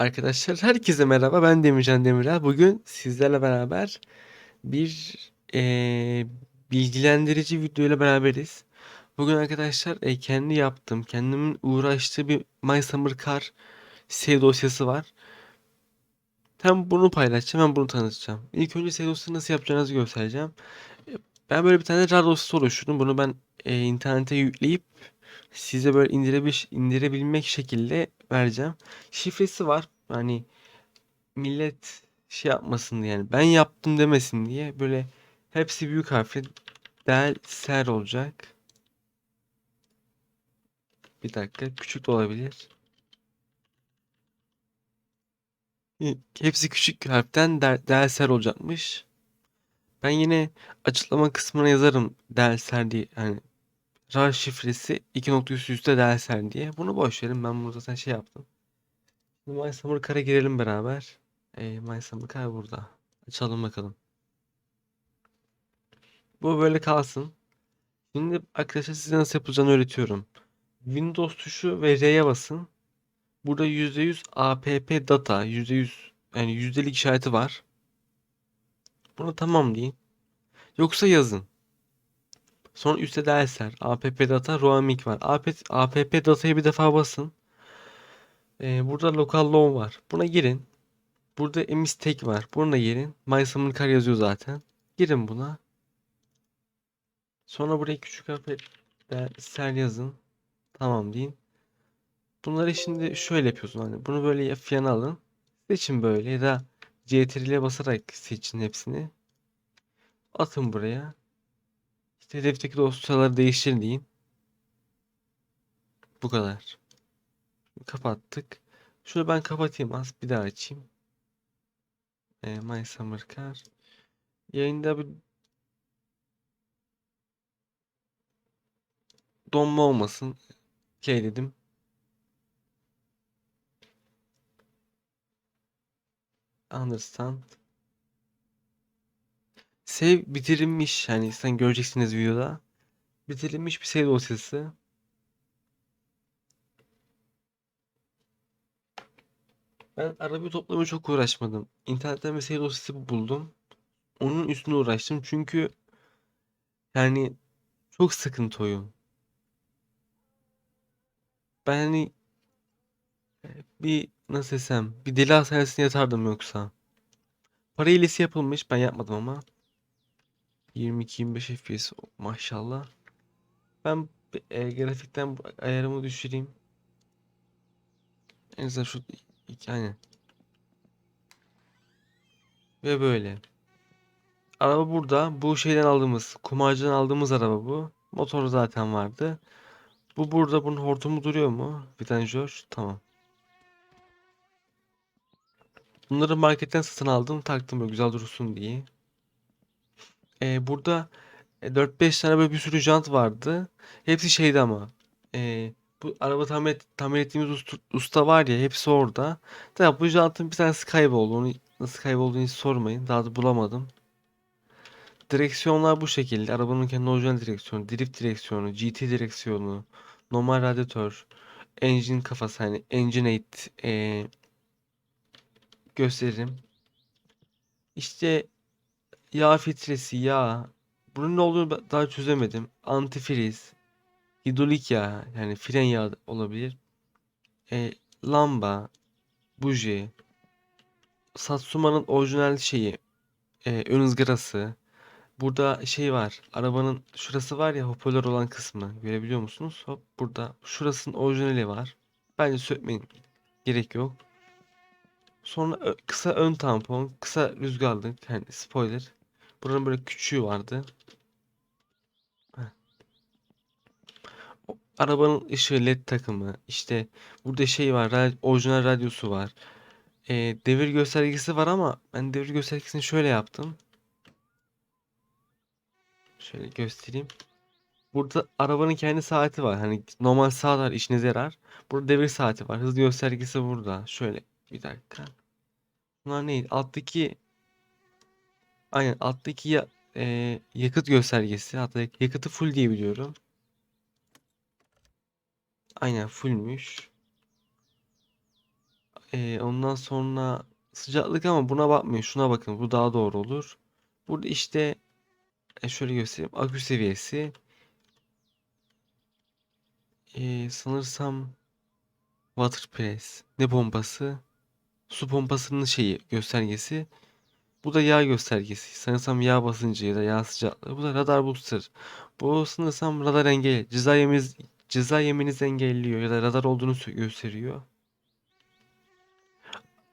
Arkadaşlar herkese merhaba. Ben Demircan Demirel. Bugün sizlerle beraber bir eee, bilgilendirici video ile beraberiz. Bugün arkadaşlar e, kendi yaptığım, kendimin uğraştığı bir My Summer Car save dosyası var. Hem bunu paylaşacağım hem bunu tanıtacağım. İlk önce save dosyasını nasıl yapacağınızı göstereceğim. E, Ben böyle bir tane RAR dosyası oluşturdum. Bunu ben e, internete yükleyip size böyle indirebil indirebilmek şekilde vereceğim. Şifresi var. Hani millet şey yapmasın diye yani ben yaptım demesin diye böyle hepsi büyük harfle del ser olacak. Bir dakika küçük de olabilir. Hepsi küçük harften del, del ser olacakmış. Ben yine açıklama kısmına yazarım del ser diye hani rar şifresi 2 nokta üst üste del ser diye. Bunu boş verin ben bunu zaten şey yaptım. Şimdi My Summer Car'a girelim beraber. E, My Summer Car burada. Açalım bakalım. Bu böyle kalsın. Şimdi arkadaşlar size nasıl yapılacağını öğretiyorum. Windows tuşu ve R'ye basın. Burada %100 app data %100 yani yüzdelik işareti var. Bunu tamam deyin. Yoksa yazın. Sonra üstte dersler. app data roaming var. app, app data'ya bir defa basın. Ee, burada local low var. Buna girin. Burada mistake var. Buna girin. My Summer Car yazıyor zaten. Girin buna. Sonra buraya küçük harfler yazın. Tamam deyin. Bunları şimdi şöyle yapıyorsun hani bunu böyle ya- alın. Seçin böyle ya da CTRL'e basarak seçin hepsini. Atın buraya. İşte hedefteki dosyaları değiştirin deyin. Bu kadar. Kapattık. Şunu ben kapatayım az bir daha açayım. E, My Summer Car. Yayında bir donma olmasın. Okey dedim. Understand. Save bitirilmiş. Yani sen göreceksiniz videoda. Bitirilmiş bir save dosyası. Ben arabayı toplamaya çok uğraşmadım. İnternetten bir save dosyası buldum. Onun üstüne uğraştım çünkü yani çok sıkıntı oyun. Ben hani bir nasıl desem bir deli hastanesine yatardım yoksa. Para hilesi yapılmış ben yapmadım ama. 22-25 FPS maşallah. Ben e, grafikten ayarımı düşüreyim. En azından şu iki aynen. Ve böyle. Araba burada. Bu şeyden aldığımız, kumarcıdan aldığımız araba bu. Motor zaten vardı. Bu burada. Bunun hortumu duruyor mu? Vidanjör. Tamam. Bunları marketten satın aldım. Taktım böyle güzel dursun diye. Ee, burada e, 4-5 tane böyle bir sürü jant vardı. Hepsi şeydi ama. Ee, bu araba tamir, et- tamir ettiğimiz usta, usta var ya hepsi orada. Tabii bu jantın bir tanesi kayboldu. Onu nasıl kaybolduğunu hiç sormayın. Daha da bulamadım. Direksiyonlar bu şekilde. Arabanın kendi orijinal direksiyonu, drift direksiyonu, GT direksiyonu, normal radyatör, engine kafası hani engine 8 ee, gösteririm. İşte yağ filtresi, yağ. Bunun ne olduğunu daha çözemedim. Antifriz, hidrolik yağ yani fren yağı olabilir. E, lamba, buji, Satsuma'nın orijinal şeyi, e, ön ızgarası. Burada şey var. Arabanın şurası var ya hoparlör olan kısmı. Görebiliyor musunuz? Hop burada. Şurasının orijinali var. Bence sökmeyin. Gerek yok. Sonra kısa ön tampon, kısa rüzgarlık, yani spoiler. Buranın böyle küçüğü vardı. Arabanın ışığı led takımı. İşte burada şey var. orijinal radyosu var. E, devir göstergesi var ama ben devir göstergesini şöyle yaptım. Şöyle göstereyim. Burada arabanın kendi saati var. Hani normal saatler işinize yarar. Burada devir saati var. Hız göstergesi burada. Şöyle bir dakika. Bunlar neydi? Alttaki aynen alttaki ya, e, yakıt göstergesi. Hatta yakıtı full diye biliyorum. Aynen fullmüş. Ee, ondan sonra sıcaklık ama buna bakmayın. Şuna bakın. Bu daha doğru olur. Burada işte e, şöyle göstereyim. Akü seviyesi. Ee, sanırsam water press. Ne pompası? Su pompasının şeyi göstergesi. Bu da yağ göstergesi. Sanırsam yağ basıncı ya da yağ sıcaklığı. Bu da radar booster. Bu sanırsam radar engel. Ceza yeminiz, ceza yeminizi engelliyor ya da radar olduğunu gösteriyor.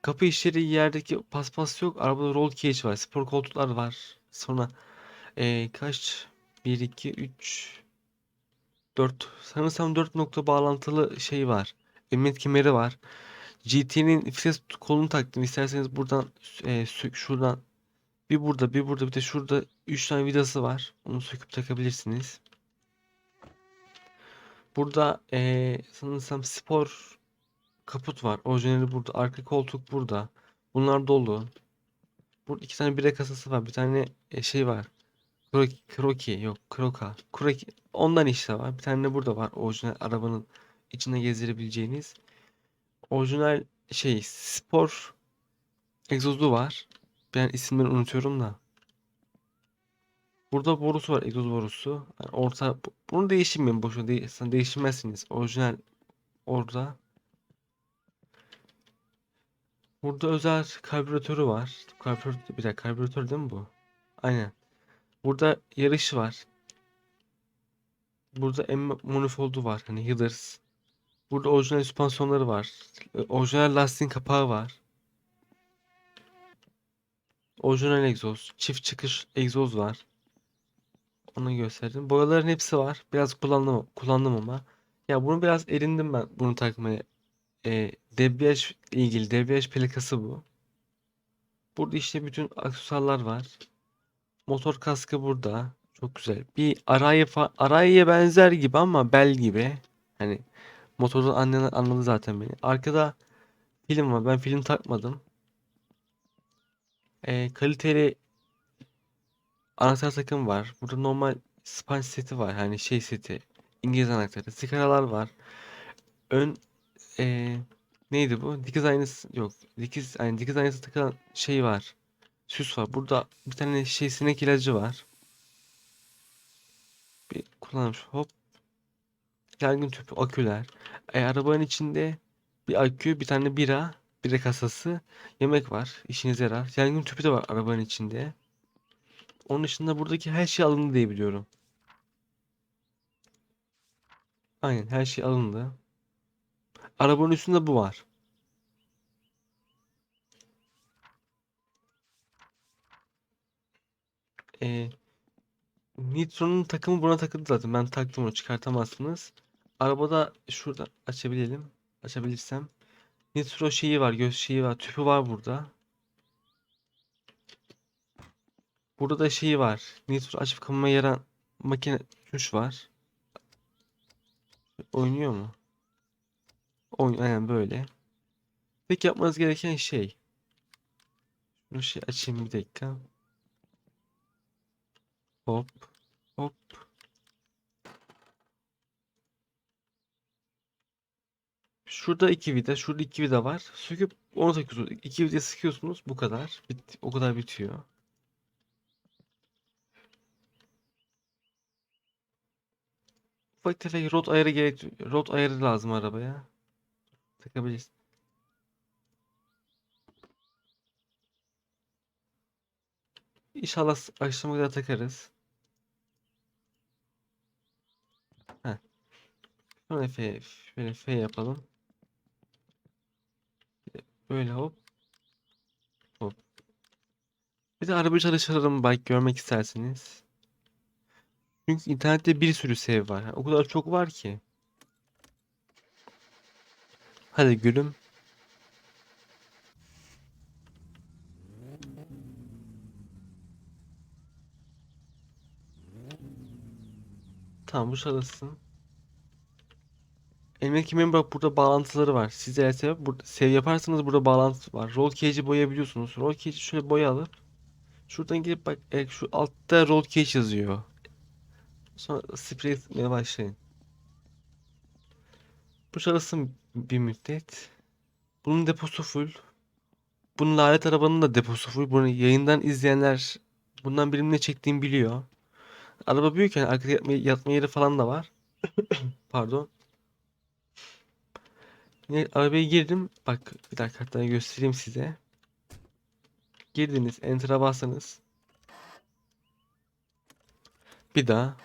Kapı işleri yerdeki paspas yok. Arabada roll cage var. Spor koltuklar var. Sonra eee, kaç? 1, 2, 3, 4. Sanırsam 4 nokta bağlantılı şey var. Emniyet kemeri var. GT'nin vites kolunu taktım. İsterseniz buradan eee, sök şuradan bir burada bir burada bir de şurada 3 tane vidası var. Onu söküp takabilirsiniz. Burada eee sanırsam spor kaput var. Orijinali burada. Arka koltuk burada. Bunlar dolu. Burada iki tane bire kasası var. Bir tane e, şey var. Kroki, kroki yok. Kroka. Kroki. Ondan işte var. Bir tane de burada var. Orijinal arabanın içinde gezdirebileceğiniz. Orijinal şey spor egzozu var. Ben isimleri unutuyorum da. Burada borusu var. Egzoz borusu. Yani orta bu- bunu değiştirmeyin boşuna. Değil, değiştirmezsiniz. Orijinal orada. Burada özel karbüratörü var. Karbüratör, bir dakika karbüratör değil mi bu? Aynen. Burada yarış var. Burada M manifoldu var. Hani headers. Burada orijinal süspansiyonları var. E, Orijinal lastiğin kapağı var. Orijinal egzoz. Çift çıkış egzoz var. Onu gösterdim. Boyaların hepsi var. Biraz kullandım, kullandım ama. Ya bunu biraz erindim ben bunu takmaya. E, debriyaj ilgili debriyaj plakası bu. Burada işte bütün aksesuarlar var. Motor kaskı burada. Çok güzel. Bir Araya fa Araya'ya benzer gibi ama bel gibi. Hani motorun anlayan anladı zaten beni. Arkada film var. Ben film takmadım. Ee, kaliteli anahtar takım var. Burada normal sponge seti var. Hani şey seti. İngiliz anahtarı. Sigaralar var. Ön ee, neydi bu? Dikiz aynası yok. Dikiz yani dikiz aynası takılan şey var. Süs var. Burada bir tane şey sinek ilacı var. Bir kullanmış. Hop. Yangın tüpü, aküler. E, arabanın içinde bir akü, bir tane bira, bira kasası, yemek var. İşinize yarar. Yangın tüpü de var arabanın içinde. Onun dışında buradaki her şey alındı diye biliyorum. Aynen her şey alındı. Arabanın üstünde bu var. E, Nitro'nun takımı buna takıldı zaten. Ben taktım onu çıkartamazsınız. Arabada şurada açabilelim. Açabilirsem. Nitro şeyi var, göz şeyi var, tüpü var burada. Burada da şeyi var. Nitro açıp kapamaya yaran makine tuş var. Oynuyor mu? Oyun aynen böyle. Tek yapmanız gereken şey. Şunu şey açayım bir dakika. Hop. Hop. Şurada iki vida, şurada iki vida var. Söküp onu takıyorsunuz. İki vida sıkıyorsunuz. Bu kadar. Bit o kadar bitiyor. Ufak tefek rot ayarı gerek rot ayarı lazım arabaya. Takabiliriz. İnşallah akşama kadar takarız. Heh. Şöyle F, şöyle F yapalım. Böyle hop. Hop. Bir de araba çalıştırırım bike görmek isterseniz. Çünkü internette bir sürü sev var. O kadar çok var ki. Hadi gülüm. Tamam bu çalışsın. Kemerinin bak burada bağlantıları var. Siz eğer burada, sev yaparsanız burada bağlantı var. Roll cage'i boyayabiliyorsunuz. Roll cage'i şöyle boya alıp şuradan gelip bak e, şu altta roll cage yazıyor. Sonra sprey sıkmaya başlayın. Bu çalışsın bir müddet. Bunun deposu full. Bunun lanet arabanın da deposu full. Bunu yayından izleyenler bundan benim ne çektiğimi biliyor. Araba büyük yani arkada yatma, yatma yeri falan da var. Pardon. Yine arabaya girdim. Bak bir dakika hatta göstereyim size. Girdiniz. Enter'a bassanız. Bir daha.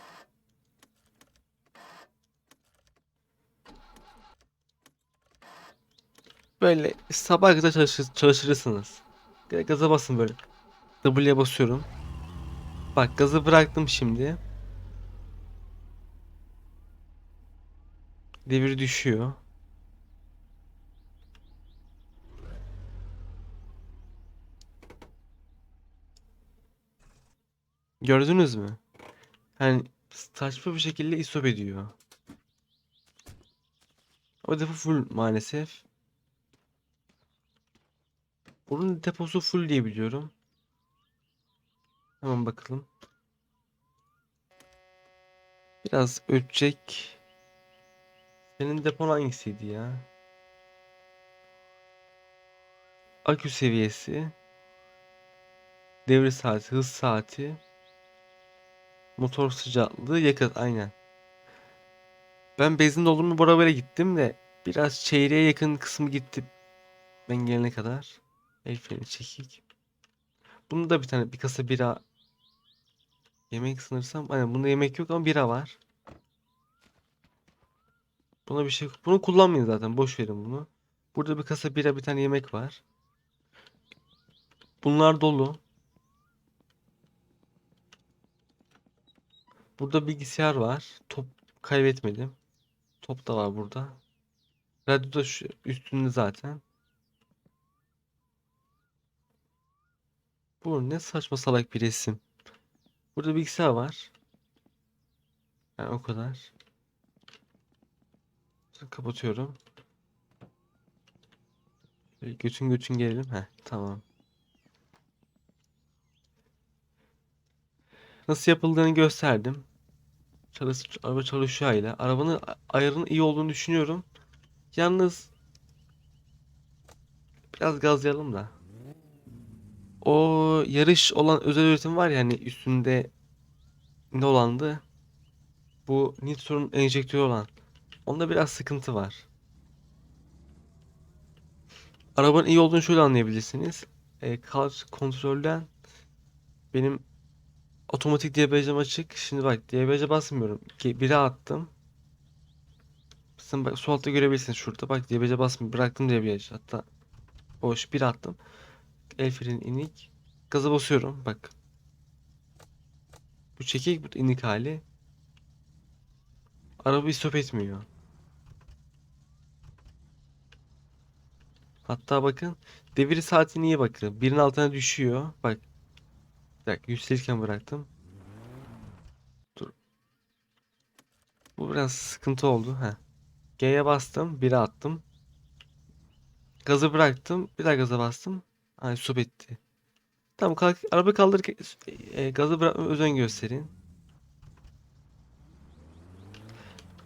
Böyle sabah kadar çalışır, çalışırsınız. Gaza basın böyle. W'ye basıyorum. Bak gazı bıraktım şimdi. Devir düşüyor. Gördünüz mü? Hani saçma bir şekilde istop ediyor. O depo full maalesef. Bunun deposu full diye biliyorum. Hemen bakalım. Biraz ötecek. Senin depon hangisiydi ya? Akü seviyesi. Devre saati, hız saati. Motor sıcaklığı, yakıt aynen. Ben benzin doldurma arabayla gittim de biraz çeyreğe yakın kısmı gitti ben gelene kadar. El freni çekik. Bunda da bir tane bir kasa bira yemek sınırsam aynen bunda yemek yok ama bira var. Buna bir şey bunu kullanmayın zaten boş verin bunu. Burada bir kasa bira bir tane yemek var. Bunlar dolu. Burada bilgisayar var. Top kaybetmedim. Top da var burada. Radyo da şu üstünde zaten. Bu ne saçma salak bir resim. Burada bilgisayar var. Yani o kadar. Kapatıyorum. Götün götün gelelim. Heh, tamam. Nasıl yapıldığını gösterdim. Çalış, araba çalışıyor hala. Arabanın ayarının iyi olduğunu düşünüyorum. Yalnız biraz gazlayalım da. O yarış olan özel üretim var ya hani üstünde ne olandı? Bu Nitro'nun enjektörü olan. Onda biraz sıkıntı var. Arabanın iyi olduğunu şöyle anlayabilirsiniz. E, kar kontrolden benim otomatik debriyajım açık. Şimdi bak debriyaja basmıyorum. Bire attım. Sen bak sol altta görebilirsiniz şurada. Bak debriyaja basmıyorum. Bıraktım debriyajı. Hatta boş bir attım. El freni inik. Gaza basıyorum. Bak. Bu çekik bu inik hali. Arabayı stop etmiyor. Hatta bakın devir saatine iyi bakın. Birin altına düşüyor. Bak. Bir dakika yükselirken bıraktım. Dur. Bu biraz sıkıntı oldu. Heh. G'ye bastım. 1'e attım. Gazı bıraktım. Bir daha gaza bastım. Ay stop etti. Tamam kalk. Araba kaldırırken e, gazı bırakmaya özen gösterin.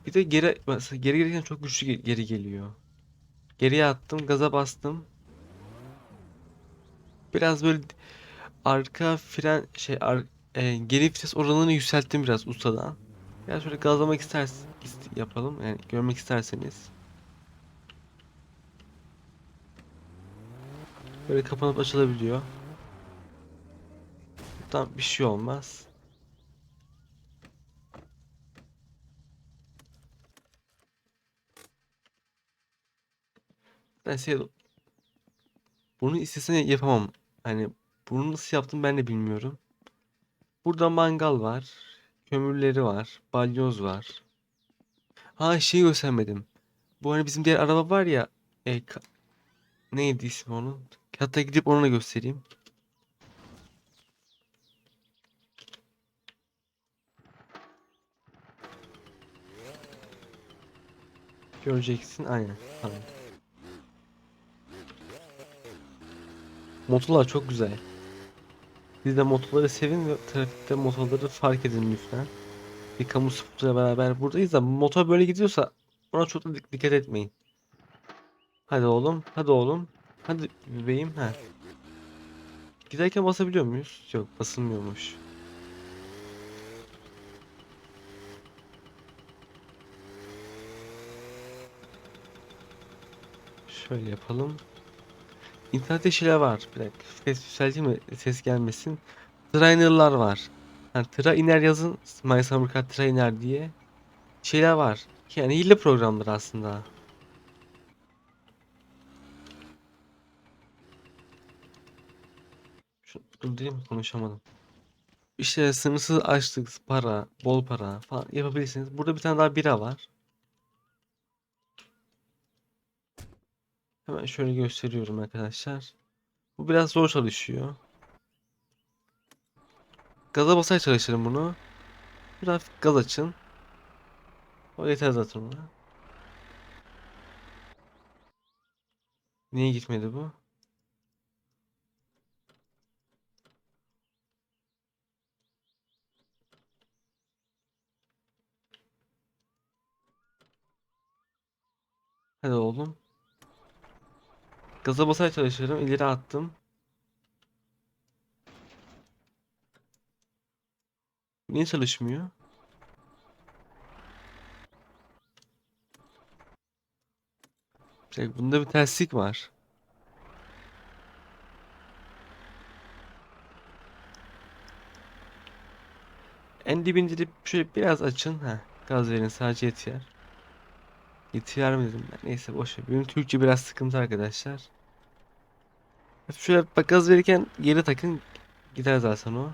Bir de geri mesela geri gelirken çok güçlü ge- geri geliyor. Geriye attım, gaza bastım. Biraz böyle arka fren şey ar, e, geri vites oranını yükselttim biraz ustadan. Biraz şöyle gazlamak isters ist- yapalım yani görmek isterseniz. Böyle kapanıp açılabiliyor. Tam bir şey olmaz. Ben şey bunu istesem yapamam. Hani bunu nasıl yaptım ben de bilmiyorum. Burada mangal var. Kömürleri var. Balyoz var. Ha şey göstermedim. Bu hani bizim diğer araba var ya. E, neydi ismi onun? Hatta gidip da göstereyim. Göreceksin. Aynen. Tamam. Motolar çok güzel. Siz de motoları sevin ve trafikte motoları fark edin lütfen. Bir kamu spotuyla beraber buradayız da motor böyle gidiyorsa ona çok da dik- dikkat etmeyin. Hadi oğlum. Hadi oğlum. Hadi bebeğim. Ha. Giderken basabiliyor muyuz? Yok basılmıyormuş. Şöyle yapalım. İnternette şeyler var. Bir dakika. Ses yükselteyim mi? Ses gelmesin. Trainer'lar var. Yani tıra iner yazın. My Summer Car tıra diye. Şeyler var. Yani hile programları aslında. Şu, dur mi? Konuşamadım. İşte sınırsız açlık, para, bol para falan yapabilirsiniz. Burada bir tane daha bira var. Hemen şöyle gösteriyorum arkadaşlar. Bu biraz zor çalışıyor. Gaza basarak çalıştırın bunu. Biraz gaz açın. O yeter zaten ona. Niye gitmedi bu? Hadi oğlum. Gaza basarak çalışıyorum. İleri attım. Niye çalışmıyor? Dakika, bunda bir terslik var. En dibini indirip şöyle biraz açın. Heh, gaz verin sadece yeter. Yeter mi dedim ben. Neyse boş ver. Benim Türkçe biraz sıkıntı arkadaşlar. Şöyle bak gaz verirken geri takın. Gider zaten o.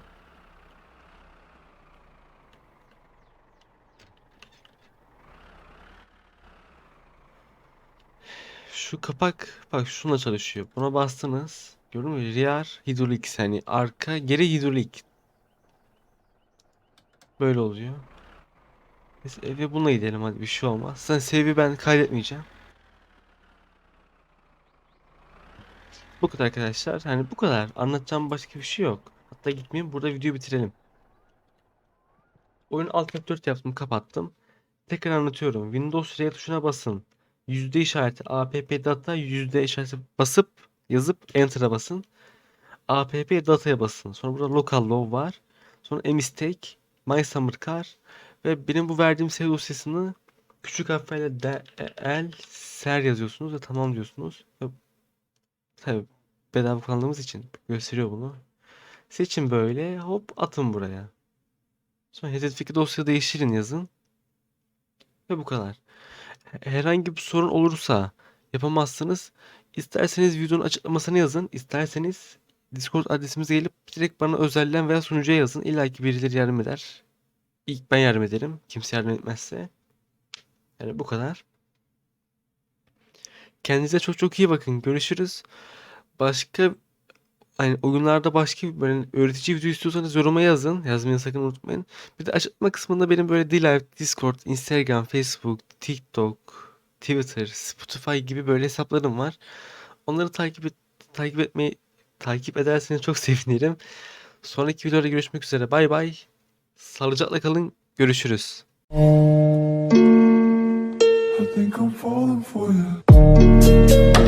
Şu kapak bak şununla çalışıyor. Buna bastınız. Gördün mü? Rear hidrolik hani arka geri hidrolik. Böyle oluyor. Biz eve bununla gidelim hadi bir şey olmaz. Sen save'i ben kaydetmeyeceğim. Bu kadar arkadaşlar. Hani bu kadar. Anlatacağım başka bir şey yok. Hatta gitmeyeyim burada videoyu bitirelim. Oyun alt F4 yaptım kapattım. Tekrar anlatıyorum. Windows R tuşuna basın. Yüzde işareti app data yüzde işareti basıp yazıp enter'a basın. app data'ya basın. Sonra burada local low var. Sonra mistake, my summer car ve benim bu verdiğim save dosyasını küçük harflerle D, E, ser yazıyorsunuz ve tamam diyorsunuz. Ve tabii bedava kullandığımız için gösteriyor bunu. Seçin böyle hop atın buraya. Sonra hedefteki dosya değiştirin yazın. Ve bu kadar. Herhangi bir sorun olursa yapamazsınız. İsterseniz videonun açıklamasını yazın. İsterseniz Discord adresimize gelip direkt bana özelden veya sunucuya yazın. İlla ki birileri yardım eder. İlk ben yardım ederim. Kimse yardım etmezse. Yani bu kadar. Kendinize çok çok iyi bakın. Görüşürüz. Başka hani oyunlarda başka böyle öğretici video istiyorsanız yoruma yazın. Yazmayı sakın unutmayın. Bir de açıklama kısmında benim böyle Dilive, Discord, Instagram, Facebook, TikTok, Twitter, Spotify gibi böyle hesaplarım var. Onları takip et, takip etmeyi takip ederseniz çok sevinirim. Sonraki videoda görüşmek üzere. Bay bay. Sağlıcakla kalın. Görüşürüz. Think I'm falling for you.